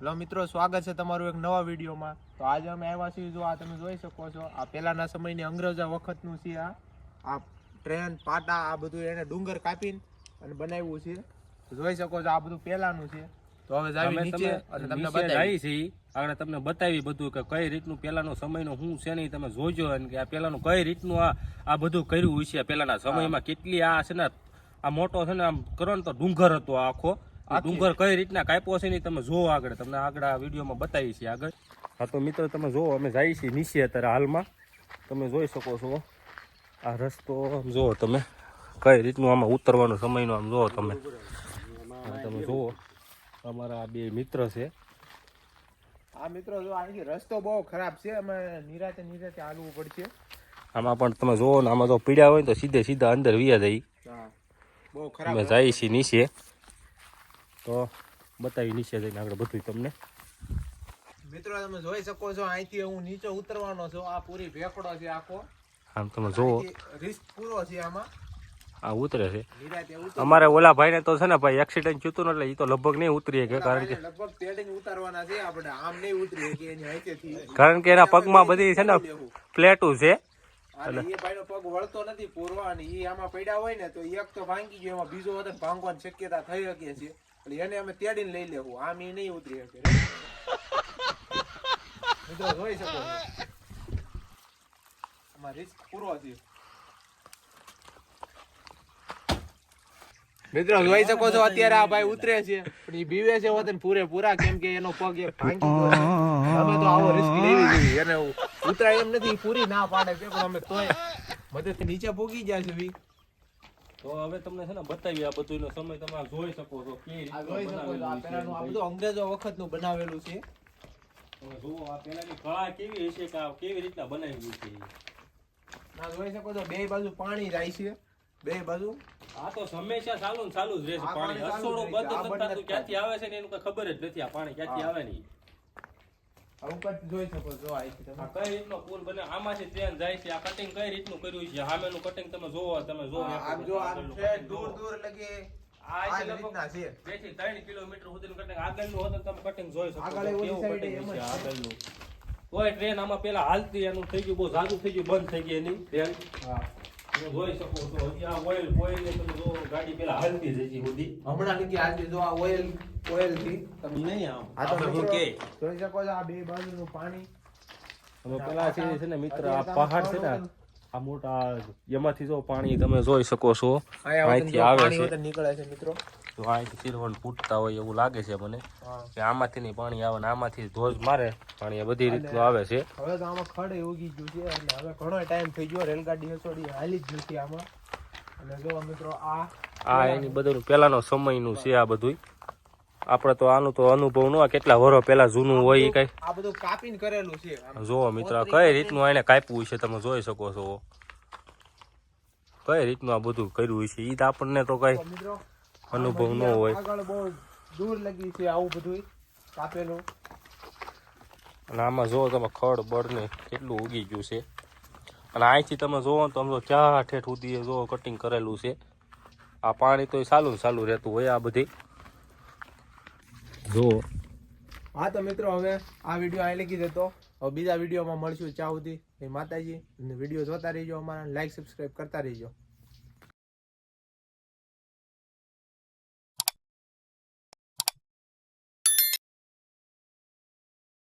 Hello મિત્રો સ્વાગત છે તમારું એક નવા વિડીયોમાં. તો આજે અમે આવ્યા છીએ જો આ તમે જોઈ શકો છો આ પહેલાના સમયની અંગ્રેજા વખતનું છે આ. આ ટ્રેન પાટા આ બધું એને ડુંગર કાપીને અને બનાવ્યું છે. જોઈ શકો છો આ બધું પહેલાનું છે. તો હવે જાવી નીચે અને તમને બતાવી. છે આપણે આગળ તમને બતાવી બધું કે કઈ રીતનું પેલાનો સમયનો શું છે નહીં તમે જોજો અને કે આ પેલાનું કઈ રીતનું આ આ બધું કર્યું છે પેલાના સમયમાં. કેટલી આ છે ને આ મોટો છે ને આમ કરો ને તો ડુંગર હતો આખો. આખી. ડુંગર કઈ રીતના કાપ્યો છે ને તમે જોવો આગળ. તમને આગળ આ વિડીયોમાં બતાવી છે આગળ. હા તો મિત્રો તમે જોવો અમે જઈએ છીએ નીચે અત્યારે હાલમાં. તમે જોઈ શકો છો આ રસ્તો. જોવો તમે કઈ રીતનું આમાં ઉતરવાનો સમયનો આમ જોવો તમે. તમે જોવો અમારા બે મિત્ર છે. આ મિત્રો જો અહીંથી રસ્તો બહુ ખરાબ છે. અમે નિરાતે નિરાતે હાલવું પડશે. આમાં પણ તમે જોવો ને આમાં તો પીડ્યા હોય તો સીધે સીધા અંદર વિયા જાય. હા. બહુ ખરાબ અમે જઈએ છીએ નીચે. તો બતાવી નીચે જઈને આગળ બધું તમને. મિત્રો તમે જોઈ શકો છો અહીંથી હું નીચે ઉતરવાનો છું. આ પૂરી ભેખડો છે આખો. આમ તમે જોવો રિસ્ક પૂરો છે આમાં. આ ઉતરે છે. અમારે ઓલા ભાઈને તો છે ને ભાઈ એક્સિડન્ટ થયું ને એટલે એ તો લગભગ નહીં ઉતરી શકે કારણ કે લગભગ ઉતારવાના છે આપણે. આમ નહીં ઉતરી કે કારણ કે એના પગમાં બધી છે ને પ્લેટું છે. અને એ ભાઈનો પગ વળતો નથી પૂરવા અને એ આમાં પડ્યા હોય ને તો એક તો ભાંગી ગયો. એમાં બીજો વધારે ભાંગવાની શક્યતા થઈ શકે છે. એટલે એને અમે તેડીને લઈ લેવું. આમ એ નહીં ઉતરી શકે. મિત્રો જોઈ શકો છો. રિસ્ક પૂરો થયો. મિત્રો જોઈ શકો છો અત્યારે આ ભાઈ ઉતરે છે. પણ એ બીવે છે વતન પૂરેપૂરા કેમ કે એનો પગ એક ભાંગી ગયો છે. અમે તો આવો રિસ્ક લેવી જોઈએ. એને ઉતરાય એમ નથી પૂરી ના પાડે છે પણ અમે તોય મદદ નીચે ભોગી જાય છે તો હવે તમને છે ને બતાવી આ બધું સમય તમે જોઈ શકો છો કે આ બધું અંગ્રેજો વખતનું બનાવેલું છે. જુઓ આ પેલાની કળા કેવી હશે કે આ કેવી રીતના બનાવેલું છે. ના જોઈ શકો છો બે બાજુ પાણી જાય છે. બે બાજુ. આ તો હંમેશા ચાલુ ને ચાલુ જ રહેશે પાણી. અસોડો બંધ ક્યાંથી આવે છે ને એનું કઈ ખબર જ નથી આ પાણી ક્યાંથી આવે નહીં આવું જોઈ શકો છો અહીંથી તમે કઈ રીતનો પુલ બને આમાંથી ટ્રેન જાય છે આ કટિંગ કઈ રીતનું કર્યું છે સામેનું કટિંગ તમે જોવો તમે જોવો આમ જો આમ છે દૂર દૂર લગે આ આ છે જ લગભગ રીતના છે બેથી ત્રણ કિલોમીટર સુધીનું cutting. આગળનું હતું તમે cutting જોઈ શકો આગળ છો. ઓલી કેવું side cutting એમ જ છે છે. આગળનું. તોય ટ્રેન આમાં પેલા હાલતી એનું થઈ ગયું બહુ જાદુ થઈ ગયું બંધ થઈ ગઈ એની ટ્રેન હા તમે જોઈ શકો છો હજી આ ઓઇલ ઓઇલ ને તમે જો ગાડી પેલા હાલતી જ હજી હમણાં લગી આજે જો આ ઓઇલ ઓઇલથી તમે નહીં આમ આ તો આપણે કે? જોઈ શકો છો આ બે બાજુનું પાણી. અમે પેલા છે છે ને મિત્ર આ પહાડ છે ને આ મોટા એમાંથી જો પાણી તમે જોઈ શકો છો. અહીંથી આવે છે. નીકળે છે મિત્રો. તો અહીંથી તીરવણ ફૂટતા હોય એવું લાગે છે મને. કે આમાંથી નહીં પાણી આવે ને આમાંથી ધોજ મારે. પાણી બધી રીતનું આવે છે. હવે તો આમાં ખડે ઉગી ગયું છે એટલે હવે ઘણો ટાઈમ થઈ ગયો રેલગાડી હસોડી હાલી જ નથી આમાં. અને જો મિત્રો આ આ એની બધું પેલાનો સમયનું છે આ બધું આપણે તો આનું તો અનુભવ ન કેટલા વરો પેલા જૂનું હોય એ કઈ. આ બધું કાપીને કરેલું છે. જોવો મિત્ર કઈ રીતનું એને કાપ્યું છે તમે જોઈ શકો છો. કઈ રીતનું આ બધું કર્યું છે એ તો આપણને તો કઈ અનુભવ ન હોય. આગળ બહુ દૂર લગી છે આવું બધું કાપેલું. અને આમાં જુઓ તમે ખડ બળ ને કેટલું ઉગી ગયું છે. અને અહીંથી તમે જોવો તો આમ જો ક્યાં ઠેઠ સુધી જો કટિંગ કરેલું છે. આ પાણી તો સારું ચાલુ રહેતું હોય આ બધી. જુઓ હા તો મિત્રો, હવે આ વીડિયો અહીં લખી દેતો. હવે બીજા વિડીયોમાં મળશું ચા સુધી. માતાજી. વીડિયો જોતા રહીજો અમારા લાઈક સબસ્ક્રાઈબ કરતા રહીજો.